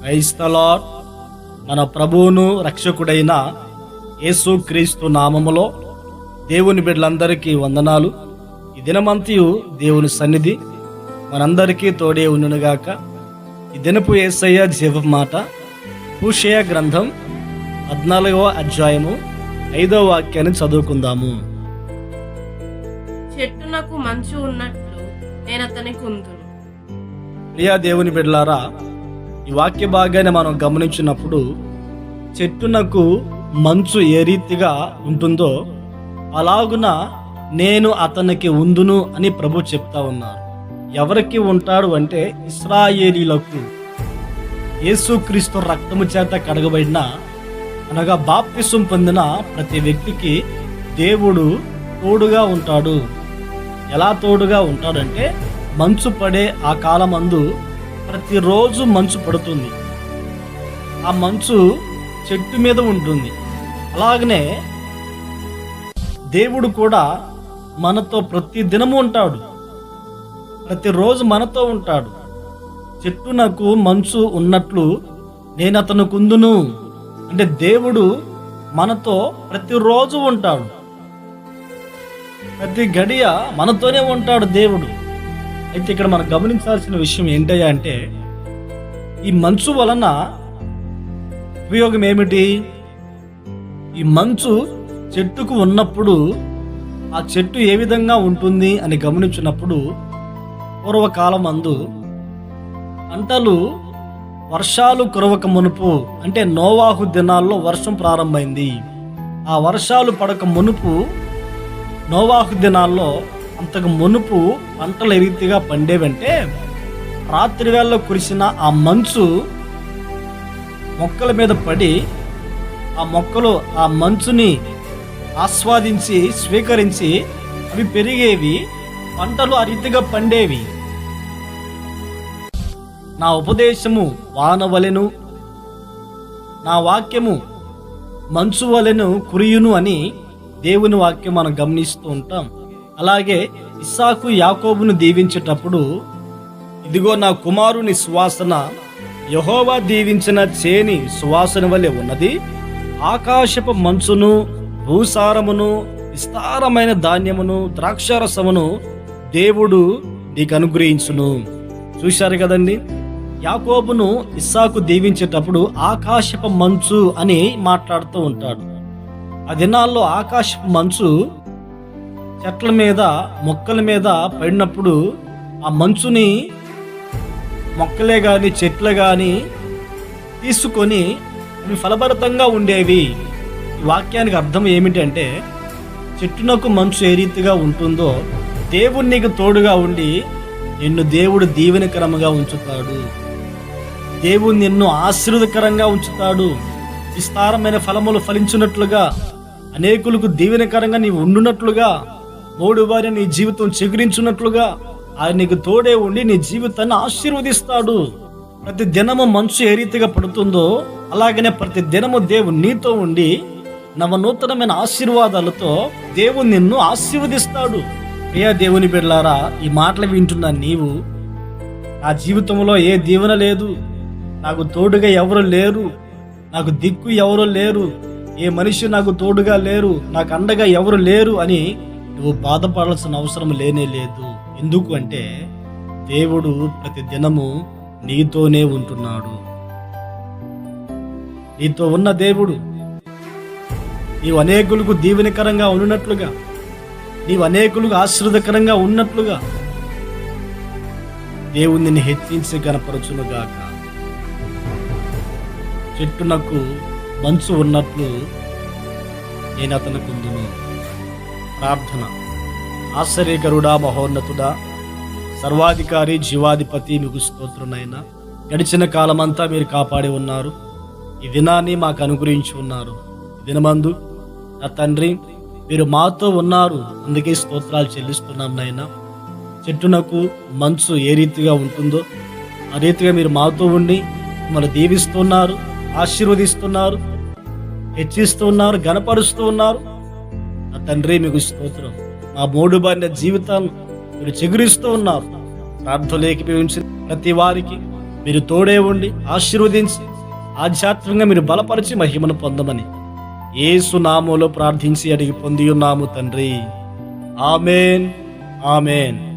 క్రైస్తలార్ మన ప్రభువును రక్షకుడైన యేసు క్రీస్తు నామములో దేవుని బిడ్డలందరికీ వందనాలు. ఈ దినమంతయు దేవుని సన్నిధి. మనందరికీ తోడే ఉండునుగాక ఈ దినపు ఏసయ్య జీవ మాట పూషయ గ్రంథం పద్నాలుగవ అధ్యాయము ఐదవ వాక్యాన్ని చదువుకుందాము. చెట్టునకు మంచు ఉన్నట్లు నేను అతనికి ఉందును. ప్రియా దేవుని బిడ్డలారా ఈ వాక్య భాగాన్ని మనం గమనించినప్పుడు చెట్టునకు మంచు ఏ రీతిగా ఉంటుందో అలాగున నేను అతనికి ఉందును అని ప్రభు చెప్తా ఉన్నారు. ఎవరికి ఉంటాడు అంటే ఇస్రాయేలీలకు. యేసుక్రీస్తు రక్తము చేత కడగబడిన అనగా బాప్తిసం పొందిన ప్రతి వ్యక్తికి దేవుడు తోడుగా ఉంటాడు. ఎలా తోడుగా ఉంటాడంటే మంచు పడే ఆ కాలమందు ప్రతిరోజు మంచు పడుతుంది. ఆ మంచు చెట్టు మీద ఉంటుంది. అలాగనే దేవుడు కూడా మనతో ప్రతి దినము ఉంటాడు. ప్రతిరోజు మనతో ఉంటాడు. చెట్టు నాకు మంచు ఉన్నట్లు నేను అతను కుందును అంటే దేవుడు మనతో ప్రతిరోజు ఉంటాడు. ప్రతి గడియ మనతోనే ఉంటాడు దేవుడు. అయితే ఇక్కడ మనం గమనించాల్సిన విషయం ఏంటయ్యా అంటే ఈ మంచు వలన ఉపయోగం ఏమిటి? ఈ మంచు చెట్టుకు ఉన్నప్పుడు ఆ చెట్టు ఏ విధంగా ఉంటుంది అని గమనించినప్పుడు పూర్వకాలం అందు పంటలు వర్షాలు కురవక మునుపు అంటే నోవాహు దినాల్లో వర్షం ప్రారంభమైంది. ఆ వర్షాలు పడక మునుపు నోవాహు దినాల్లో అంతకు మునుపు పంటలు ఏ రీతిగా పండేవంటే రాత్రి వేళ కురిసిన ఆ మంచు మొక్కల మీద పడి ఆ మొక్కలు ఆ మంచుని ఆస్వాదించి స్వీకరించి అవి పెరిగేవి పంటలు ఆ రీతిగా పండేవి. నా ఉపదేశము వానవలెను నా వాక్యము మంచు వలెను కురియును అని దేవుని వాక్యం మనం గమనిస్తూ ఉంటాం. అలాగే ఇస్సాకు యాకోబును దీవించేటప్పుడు ఇదిగో నా కుమారుని సువాసన యహోవా దీవించిన చేని సువాసన వలె ఉన్నది. ఆకాశపు మంచును భూసారమును విస్తారమైన ధాన్యమును ద్రాక్షారసమును దేవుడు నీకు అనుగ్రహించును. చూశారు కదండి? యాకోబును ఇస్సాకు దీవించేటప్పుడు ఆకాశపు మంచు అని మాట్లాడుతూ ఉంటాడు. ఆ దినాల్లో ఆకాశపు మంచు చెట్ల మీద మొక్కల మీద పడినప్పుడు ఆ మంచుని మొక్కలే కానీ చెట్లే కానీ తీసుకొని అవి ఫలభరితంగా ఉండేవి. వాక్యానికి అర్థం ఏమిటంటే చెట్టునకు మంచు ఏ రీతిగా ఉంటుందో దేవుడు నీకు తోడుగా ఉండి నిన్ను దేవుడు దీవెనకరముగా ఉంచుతాడు. దేవుడు నిన్ను ఆశీర్వదకరంగా ఉంచుతాడు. విస్తారమైన ఫలములు ఫలించినట్లుగా అనేకులకు దీవెనకరంగా నీవు ఉండునట్లుగా మూడు వారి నీ జీవితం చిగురించున్నట్లుగా ఆయన నీకు తోడే ఉండి నీ జీవితాన్ని ఆశీర్వదిస్తాడు. ప్రతి దినము మంచు ఏ రీతిగా పడుతుందో అలాగనే ప్రతి దినము దేవుడు నీతో ఉండి నవనూతనమైన ఆశీర్వాదాలతో దేవుడు నిన్ను ఆశీర్వదిస్తాడు. ప్రియా దేవుని బిడ్డలారా ఈ మాటలు వింటున్న నీవు నా జీవితంలో ఏ దీవెన లేదు. నాకు తోడుగా ఎవరు లేరు. నాకు దిక్కు ఎవరు లేరు. ఏ మనిషి నాకు తోడుగా లేరు. నాకు అండగా ఎవరు లేరు అని నువ్వు బాధపడాల్సిన అవసరం లేనే లేదు. ఎందుకు అంటే దేవుడు ప్రతి దినము నీతోనే ఉంటున్నాడు. నీతో ఉన్న దేవుడు. నీవు అనేకులకు దీవెనకరంగా ఉన్నట్లుగా నీవు అనేకులకు ఆశ్రదకరంగా ఉన్నట్లుగా దేవుని నిన్ను హెచ్చించి కనపరచునుగాక చెట్టునకు మంచు ఉన్నట్లు నేను అతనికి ఉందును ప్రార్థన. ఆశ్చర్యకరుడా మహోన్నతుడా సర్వాధికారి జీవాధిపతి మీకు స్తోత్రునైనా గడిచిన కాలమంతా మీరు కాపాడి ఉన్నారు. ఈ దినాన్ని మాకు అనుగ్రహించి ఉన్నారు. దినమందు నా తండ్రి మీరు మాతో ఉన్నారు. అందుకే స్తోత్రాలు చెల్లిస్తున్నాం నాయన. చెట్టునకు మంచు ఏ రీతిగా ఉంటుందో ఆ రీతిగా మీరు మాతో ఉండి మన దీవిస్తున్నారు ఆశీర్వదిస్తున్నారు హెచ్చిస్తున్నారు గనపరుస్తూ ఉన్నారు. నా తండ్రి మీకు స్తోత్రం. ఆ మూడు బారిన జీవితాన్ని మీరు చిగురిస్తూ ఉన్నారు. ప్రార్థనలు ఏకీభవించిన ప్రతి వారికి మీరు తోడే ఉండి ఆశీర్వదించి ఆధ్యాత్మికంగా మీరు బలపరిచి మహిమను పొందమని ఏసు నామంలో ప్రార్థించి అడిగి పొంది ఉన్నాము తండ్రి. ఆమెన్. ఆమెన్.